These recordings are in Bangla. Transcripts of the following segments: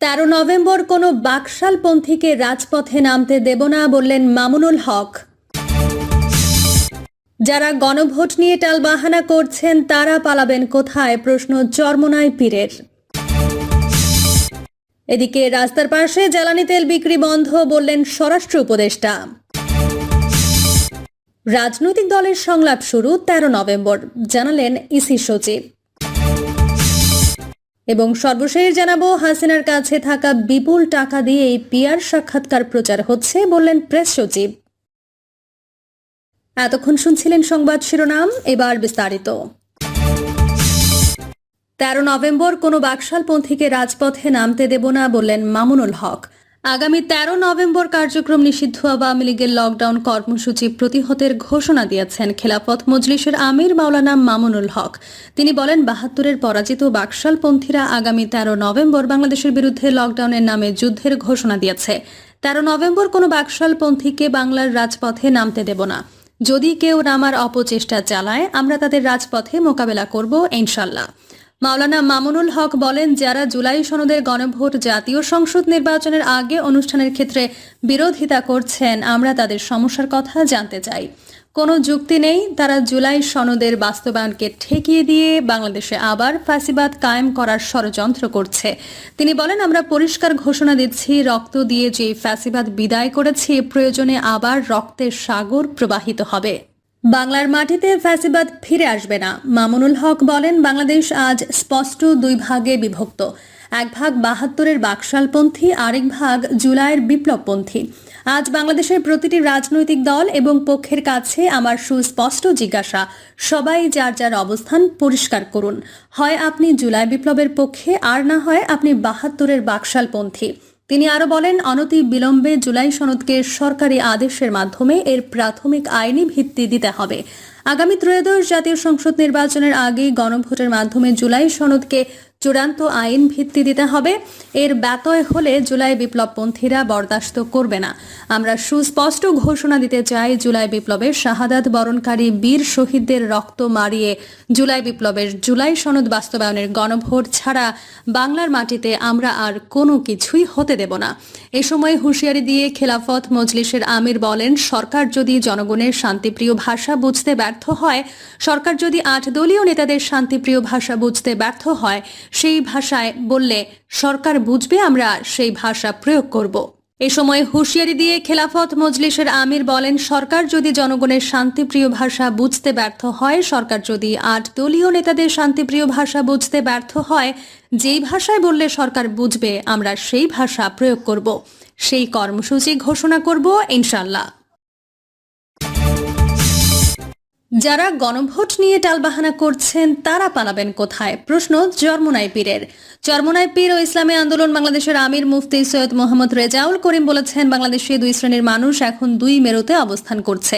তেরো নভেম্বর কোনো বাকশালপন্থীকে রাজপথে নামতে দেব না বললেন মামুনুল হক। যারা গণভোট নিয়ে টালবাহানা করছেন, তারা পালাবেন কোথায়? প্রশ্ন চরমনায় পীরের। এদিকে রাস্তার পাশে জ্বালানি তেল বিক্রি বন্ধ বললেন স্বরাষ্ট্র উপদেষ্টা। রাজনৈতিক দলের সংলাপ শুরু তেরো নভেম্বর, জানালেন ইসি সচিব। এবং সর্বশেষ জানাব, হাসিনার কাছে থাকা বিপুল টাকা দিয়ে এই পিয়ার সাক্ষাৎকার প্রচার হচ্ছে বললেন প্রেস সচিব। এতক্ষণ শুনছিলেন সংবাদ শিরোনাম, এবার বিস্তারিত। তেরো নভেম্বর কোনো বাকশালপন্থীকে রাজপথে নামতে দেব না বললেন মামুনুল হক। আগামী তেরো নভেম্বর কার্যক্রম নিষিদ্ধ আওয়ামী লীগের লকডাউন কর্মসূচি প্রতিহতের ঘোষণা দিয়েছেন খেলাফত মজলিসের আমির মাওলানা মামুনুল হক। তিনি বলেন, বাহাত্তরের পরাজিত বাকশালপন্থীরা আগামী তেরো নভেম্বর বাংলাদেশের বিরুদ্ধে লকডাউনের নামে যুদ্ধের ঘোষণা দিয়েছে। তেরো নভেম্বর কোনো বাকশালপন্থীকে বাংলার রাজপথে নামতে দেব না। যদি কেউ নামার অপচেষ্টা চালায়, আমরা তাদের রাজপথে মোকাবেলা করব, ইনশাল্লাহ। মাওলানা মামুনুল হক বলেন, যারা জুলাই সনদের গণভোট জাতীয় সংসদ নির্বাচনের আগে অনুষ্ঠানের ক্ষেত্রে বিরোধিতা করছেন, আমরা তাদের সমস্যার কথা জানতে চাই। কোনো যুক্তি নেই, তারা জুলাই সনদের বাস্তবায়নকে ঠেকিয়ে দিয়ে বাংলাদেশে আবার ফাঁসিবাদ কায়েম করার ষড়যন্ত্র করছে। তিনি বলেন, আমরা পরিষ্কার ঘোষণা দিচ্ছি, রক্ত দিয়ে যে ফ্যাসিবাদ বিদায় করেছি প্রয়োজনে আবার রক্তের সাগর প্রবাহিত হবে। বাংলার মাটিতে ফ্যাসিবাদ ফিরে আসবে না। মামুনুল হক বলেন, বাংলাদেশ আজ স্পষ্ট দুই ভাগে বিভক্ত। এক ভাগ বাহাত্তরের বাকশালপন্থী, আরেক ভাগ জুলাইয়ের বিপ্লবপন্থী। আজ বাংলাদেশের প্রতিটি রাজনৈতিক দল এবং পক্ষের কাছে আমার সুস্পষ্ট জিজ্ঞাসা, সবাই যার যার অবস্থান পরিষ্কার করুন। হয় আপনি জুলাই বিপ্লবের পক্ষে, আর না হয় আপনি বাহাত্তরের বাকশালপন্থী। তিনি আরও বলেন, অনতি বিলম্বে জুলাই সনদকে সরকারি আদেশের মাধ্যমে এর প্রাথমিক আইনি ভিত্তি দিতে হবে। আগামী ত্রয়োদশ জাতীয় সংসদ নির্বাচনের আগে গণভোটের মাধ্যমে জুলাই সনদকে চূড়ান্ত আইন ভিত্তি দিতে হবে। এর ব্যতয় হলে জুলাই বিপ্লবপন্থীরা বরদাস্ত করবে না। আমরা সুস্পষ্ট ঘোষণা দিতে চাই, জুলাই বিপ্লবের শাহাদাত বরণকারী বীর শহীদদের রক্ত মারিয়ে জুলাই বিপ্লবের জুলাই সনদ বাস্তবায়নের গণভোট ছাড়া বাংলার মাটিতে আমরা আর কোনো কিছুই হতে দেব না। এ সময় হুঁশিয়ারি দিয়ে খেলাফত মজলিসের আমির বলেন, সরকার যদি জনগণের শান্তিপ্রিয় ভাষা বুঝতে ব্যর্থ হয়, সরকার যদি আট দলীয় নেতাদের শান্তিপ্রিয় ভাষা বুঝতে ব্যর্থ হয় সেই ভাষায় বললে, সরকার বুঝবে আমরা সেই ভাষা প্রয়োগ করব। এ সময় হুঁশিয়ারি দিয়ে খেলাফত মজলিসের আমির বলেন, সরকার যদি জনগণের শান্তিপ্রিয় ভাষা বুঝতে ব্যর্থ হয়, সরকার যদি আট দলীয় নেতাদের শান্তিপ্রিয় ভাষা বুঝতে ব্যর্থ হয়, যেই ভাষায় বললে সরকার বুঝবে আমরা সেই ভাষা প্রয়োগ করব। সেই কর্মসূচি ঘোষণা করব ইনশাল্লাহ যারা গণভোট নিয়ে টালবাহানা করছেন, তারা পালাবেন কোথায়? প্রশ্ন চরমোনাই পীরের চরমোনাই পীর ও ইসলামী আন্দোলন বাংলাদেশের আমির মুফতি সৈয়দ মোহাম্মদ রেজাউল করিম বলেছেন, বাংলাদেশে দুই শ্রেণির মানুষ এখন দুই মেরুতে অবস্থান করছে।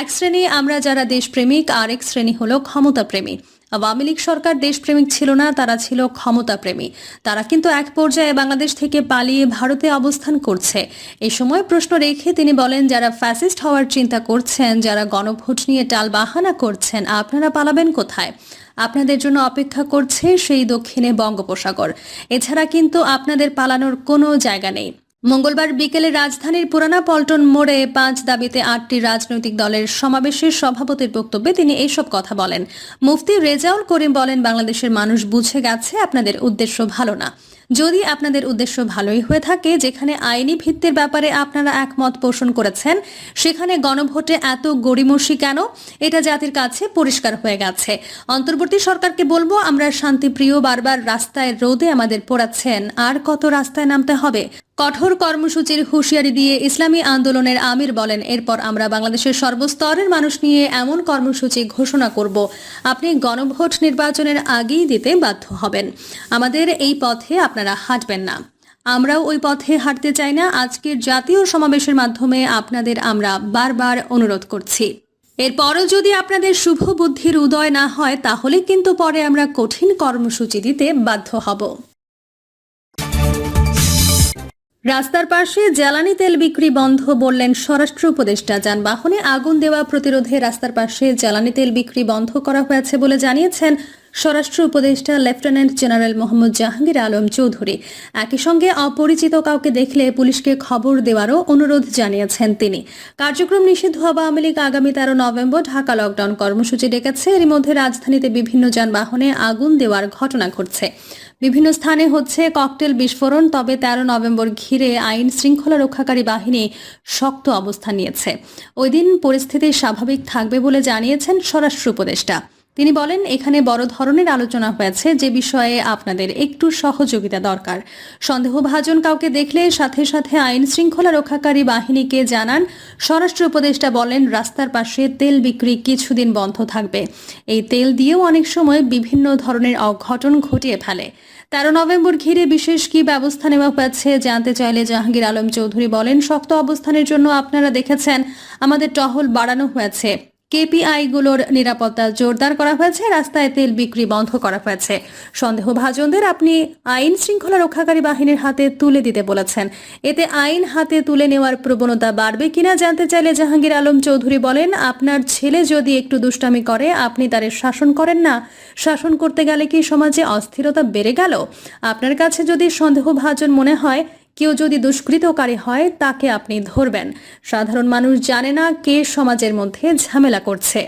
এক শ্রেণি আমরা যারা দেশপ্রেমিক আর এক শ্রেণি হলো ক্ষমতাপ্রেমী। আওয়ামী লীগ সরকার দেশপ্রেমিক ছিল না, তারা ছিল ক্ষমতাপ্রেমী। তারা কিন্তু এক পর্যায়ে বাংলাদেশ থেকে পালিয়ে ভারতে অবস্থান করছে। এই সময় প্রশ্ন রেখে তিনি বলেন, যারা ফ্যাসিস্ট হওয়ার চিন্তা করছেন, যারা গণভোট নিয়ে টাল বাহানা করছেন, আপনারা পালাবেন কোথায়? আপনাদের জন্য অপেক্ষা করছে সেই দক্ষিণে বঙ্গোপসাগর। এছাড়া কিন্তু আপনাদের পালানোর কোনো জায়গা নেই। মঙ্গলবার বিকেলে রাজধানীর পুরানা পল্টন মোড়ে পাঁচ দাবিতে আটটি রাজনৈতিক দলের সমাবেশের সভাপতির বক্তব্যে তিনি এইসব কথা বলেন। মুফতি রেজাউল করিম বলেন, বাংলাদেশের মানুষ বুঝে গেছে আপনাদের উদ্দেশ্য ভালো না। যদি আপনাদের উদ্দেশ্য ভালোই হয়ে থাকে, যেখানে আইনি ভিত্তির ব্যাপারে আপনারা একমত পোষণ করেছেন, সেখানে গণভোটে এত গড়িমসি কেন? এটা জাতির কাছে পরিষ্কার হয়ে গেছে। অন্তর্বর্তী সরকারকে বলব, আমরা শান্তিপ্রিয় বারবার রাস্তায় রোদে আমাদের পোড়াচ্ছেন, আর কত রাস্তায় নামতে হবে? কঠোর কর্মসূচির হুঁশিয়ারি দিয়ে ইসলামী আন্দোলনের আমির বলেন, এরপর আমরা বাংলাদেশের সর্বস্তরের মানুষ নিয়ে এমন কর্মসূচি ঘোষণা করব। আপনি গণভোট নির্বাচনের আগেই দিতে বাধ্য হবেন। আমাদের এই পথে আপনারা হাঁটবেন না। আমরাও ওই পথে হাঁটতে চাই না। আজকের জাতীয় সমাবেশের মাধ্যমে আপনাদের আমরা বারবার অনুরোধ করছি। এরপরও যদি আপনাদের শুভ বুদ্ধির উদয় না হয়, তাহলে কিন্তু পরে আমরা কঠিন কর্মসূচি দিতে বাধ্য হব। রাস্তার পাশে জ্বালানি তেল বিক্রি বন্ধ বললেন স্বরাষ্ট্র উপদেষ্টা। যানবাহনে আগুন দেওয়া প্রতিরোধে রাস্তার পাশে জ্বালানি তেল বিক্রি বন্ধ করা হয়েছে বলে জানিয়েছেন স্বরাষ্ট্র উপদেষ্টা লেফটেন্যান্ট জেনারেল মোহাম্মদ জাহাঙ্গীর আলম চৌধুরী। একই সঙ্গে অপরিচিত কাউকে দেখলে পুলিশকে খবর দেওয়ারও অনুরোধ জানিয়েছেন তিনি। কার্যক্রম নিষিদ্ধ হওয়া আওয়ামী লীগ আগামী তেরো নভেম্বর ঢাকা লকডাউন কর্মসূচি ডেকেছে। এর মধ্যে রাজধানীতে বিভিন্ন যানবাহনে আগুন দেওয়ার ঘটনা ঘটছে। বিভিন্ন স্থানে হচ্ছে ককটেল বিস্ফোরণ, তবে তেরো নভেম্বর ঘিরে আইন শৃঙ্খলা রক্ষাকারী বাহিনী শক্ত অবস্থান নিয়েছে। ওই দিন পরিস্থিতি স্বাভাবিক থাকবে বলে জানিয়েছেন স্বরাষ্ট্র উপদেষ্টা। তিনি বলেন, এখানে বড় ধরনের আলোচনা হয়েছে যে বিষয়ে আপনাদের একটু সহযোগিতা দরকার। সন্দেহভাজন কাউকে দেখলে সাথে সাথে আইন শৃঙ্খলা রক্ষাকারী বাহিনীকে জানান, স্বরাষ্ট্র উপদেষ্টা বলেন, রাস্তার পাশে তেল বিক্রি কিছুদিন বন্ধ থাকবে। এই তেল দিয়েও অনেক সময় বিভিন্ন ধরনের অঘটন ঘটিয়ে ফেলে। তেরো নভেম্বর ঘিরে বিশেষ কি ব্যবস্থা নেওয়া হয়েছে জানতে চাইলে জাহাঙ্গীর আলম চৌধুরী বলেন, শক্ত অবস্থানের জন্য আপনারা দেখেছেন, আমাদের টহল বাড়ানো হয়েছে। কেপিআই গুলোর নিরাপত্তা জোরদার করা হয়েছে, রাস্তায় তেল বিক্রি বন্ধ করা হয়েছে। সন্দেহভাজনদের আপনি আইন শৃঙ্খলা রক্ষাকারী বাহিনীর হাতে তুলে দিতে বলেছেন। এতে আইন হাতে তুলে নেওয়ার প্রবণতা বাড়বে কিনা জানতে চাইলে জাহাঙ্গীর আলম চৌধুরী বলেন, আপনার ছেলে যদি একটু দুষ্টামি করে, আপনি তারে শাসন করেন না। শাসন করতে গেলে কি সমাজে অস্থিরতা বেড়ে গেল? আপনার কাছে যদি সন্দেহভাজন মনে হয় কেউ যদি দুষ্কৃতকারী হয়, তাকে আপনি ধরবেন। সাধারণ মানুষ জানে না কে সমাজের মধ্যে ঝামেলা করছে।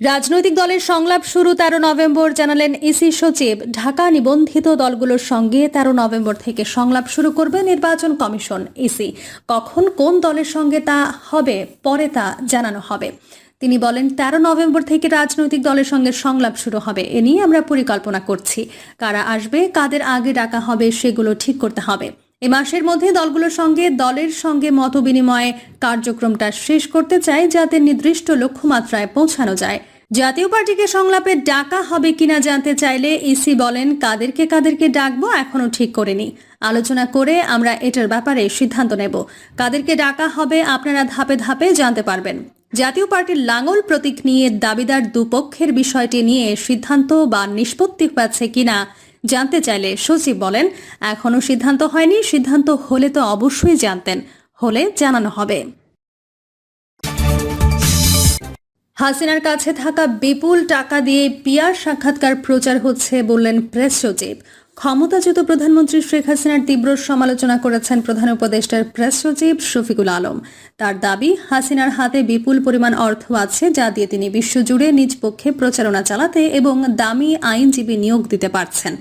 রাজনৈতিক দলের সংলাপ শুরু তেরো নভেম্বর, জানালেন ইসি সচিব। ঢাকা নিবন্ধিত দলগুলোর সঙ্গে তেরো নভেম্বর থেকে সংলাপ শুরু করবে নির্বাচন কমিশন, ইসি। কখন কোন দলের সঙ্গে তা হবে, পরে তা জানানো হবে। তিনি বলেন, তেরো নভেম্বর থেকে রাজনৈতিক দলের সঙ্গে সংলাপ শুরু হবে। এ নিয়ে আমরা পরিকল্পনা করছি। কারা আসবে, কাদের আগে ডাকা হবে, সেগুলো ঠিক করতে হবে। এ মাসের মধ্যে দলগুলোর সঙ্গে, দলের সঙ্গে মত বিনিময়ে কার্যক্রমটা শেষ করতে চাই যাতে নির্দিষ্ট লক্ষ্যমাত্রায় পৌঁছানো যায়। জাতীয় পার্টিকে সংলাপে ডাকা হবে কিনা জানতে চাইলে ইসি বলেন, কাদেরকে কাদেরকে ডাকবো এখনও ঠিক করেনি। আলোচনা করে আমরা এটার ব্যাপারে সিদ্ধান্ত নেব। কাদেরকে ডাকা হবে আপনারা ধাপে ধাপে জানতে পারবেন। জাতীয় পার্টির লাঙ্গল প্রতীক নিয়ে দাবিদার দুপক্ষের বিষয়টি নিয়ে সিদ্ধান্ত বা নিষ্পত্তি হয়েছে কিনা জানতে চাইলে সচিব বলেন, এখনও সিদ্ধান্ত হয়নি। সিদ্ধান্ত হলে তো অবশ্যই জানতেন। হলে জানানো হবে। হাসিনার কাছে থাকা বিপুল টাকা দিয়ে পিয়ার সাক্ষাৎকার প্রচার হচ্ছে বললেন প্রেস সচিব। ক্ষমতাচ্যুত প্রধানমন্ত্রী শেখ হাসিনার তীব্র সমালোচনা করেছেন প্রধান উপদেষ্টার প্রেস সচিব শফিকুল আলম। তার দাবি, হাসিনার হাতে বিপুল পরিমাণ অর্থ আছে যা দিয়ে তিনি বিশ্বজুড়ে নিজ পক্ষে প্রচারণা চালাতে এবং দামি আইনজীবী নিয়োগ দিতে পারছেন।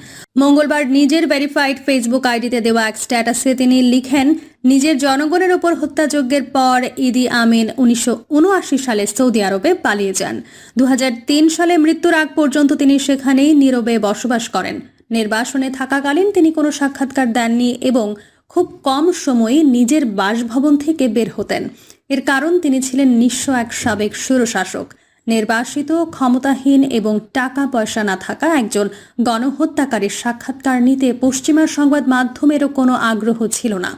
মঙ্গলবার নিজের ভেরিফাইড ফেসবুক আইডিতে দেওয়া এক স্ট্যাটাসে তিনি লিখেন, নিজের জনগণের ওপর হত্যাযজ্ঞের পর ইদি আমিন উনিশশো উনআশি সালে সৌদি আরবে পালিয়ে যান। দু হাজার তিন সালে মৃত্যুর আগ পর্যন্ত তিনি সেখানেই নীরবে বসবাস করেন। নির্বাসনে থাকাকালীন তিনি কোনো সাক্ষাৎকার দেননি এবং খুব কম সময়ে নিজের বাসভবন থেকে বের হতেন। এর কারণ তিনি ছিলেন নিঃস্ব এক সাবেক স্বৈরশাসক। নির্বাসিত, ক্ষমতাহীন এবং টাকা পয়সা না থাকা একজন গণহত্যাকারীর সাক্ষাৎকার নিতে পশ্চিমা সংবাদ মাধ্যমেরও কোনো আগ্রহ ছিল না।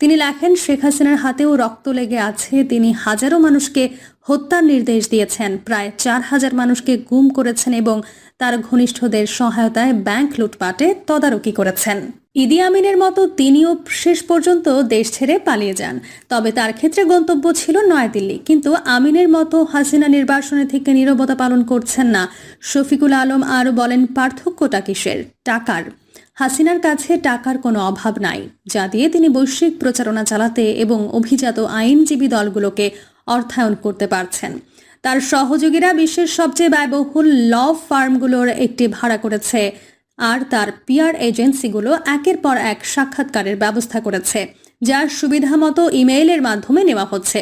তিনি লেখেন, শেখ হাসিনার হাতেও রক্ত লেগে আছে। তিনি হাজারো মানুষকে হত্যার নির্দেশ দিয়েছেন। প্রায় চার হাজার মানুষকে গুম করেছেন এবং তার ঘনিষ্ঠদের সহায়তায় ব্যাংক লুটপাটে তদারকি করেছেন। ইদি আমিনের মতো তিনিও শেষ পর্যন্ত দেশ ছেড়ে পালিয়ে যান। তবে তার ক্ষেত্রে গন্তব্য ছিল নয়াদিল্লি। কিন্তু আমিনের মতো হাসিনা নির্বাসনে থেকে নীরবতা পালন করছেন না। শফিকুল আলম আরও বলেন, পার্থক্যটা কিসের? টাকার। হাসিনার কাছে টাকার কোনো অভাব নাই, যা দিয়ে তিনি বৈশ্বিক প্রচারণা চালাতে এবং অভিজাত আইনজীবী দলগুলোকে অর্থায়ন করতে পারছেন। তার সহযোগীরা বিশ্বের সবচেয়ে ব্যয়বহুল ল ফার্মগুলোর একটি ভাড়া করেছে, আর তার পিআর এজেন্সিগুলো একের পর এক সাক্ষাৎকারের ব্যবস্থা করেছে, যার সুবিধা মতো ইমেইলের মাধ্যমে নেওয়া হচ্ছে।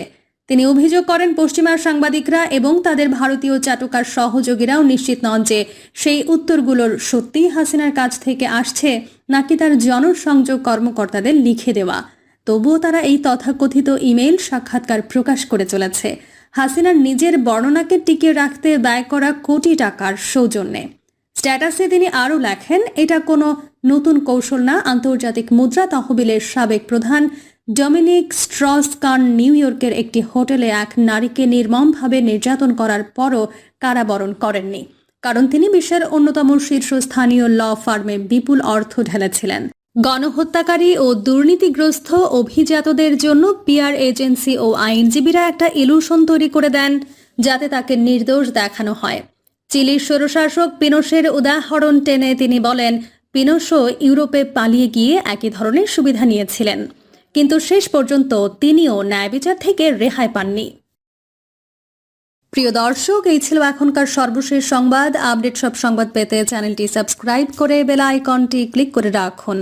তিনি অভিযোগ করেন পশ্চিমার সাংবাদিকরা এবং তাদের ভারতীয় চাটুকার সহযোগীরাও নিশ্চিত নন যে সেই উত্তরগুলোর সত্যিই হাসিনার কাছ থেকে আসছে নাকি তার জনসংযোগ কর্মকর্তাদের লিখে দেওয়া। তবুও তারা এই তথাকথিত ইমেইল সাক্ষাৎকার প্রকাশ করে চলেছে। হাসিনার নিজের বর্ণনাকে টিকিয়ে রাখতে ব্যয় করা কোটি টাকার সৌজন্যে। স্ট্যাটাসে তিনি আরও লেখেন, এটা কোনো নতুন কৌশল না। আন্তর্জাতিক মুদ্রা তহবিলের সাবেক প্রধান ডমিনিক স্ট্রসকান নিউ ইয়র্কের একটি হোটেলে এক নারীকে নির্মমভাবে নির্যাতন করার পরও কারাবরণ করেননি, কারণ তিনি বিশ্বের অন্যতম শীর্ষস্থানীয় ল ফার্মে বিপুল অর্থ ঢেলেছিলেন। গণহত্যাকারী ও দুর্নীতিগ্রস্ত অভিজাতদের জন্য পিআর এজেন্সি ও আইনজীবীরা একটা ইলুশন তৈরি করে দেন, যাতে তাকে নির্দোষ দেখানো হয়। চিলির স্বৈরশাসক পিনোশের উদাহরণ টেনে তিনি বলেন পিনোশো ইউরোপে পালিয়ে গিয়ে একই ধরনের সুবিধা নিয়েছিলেন। কিন্তু শেষ পর্যন্ত তিনিও ন্যায় বিচার থেকে রেহাই পাননি। প্রিয় দর্শক, এই ছিল এখনকার সর্বশেষ সংবাদ। আপডেট সব সংবাদ পেতে চ্যানেলটি সাবস্ক্রাইব করে বেল আইকনটি ক্লিক করে রাখুন।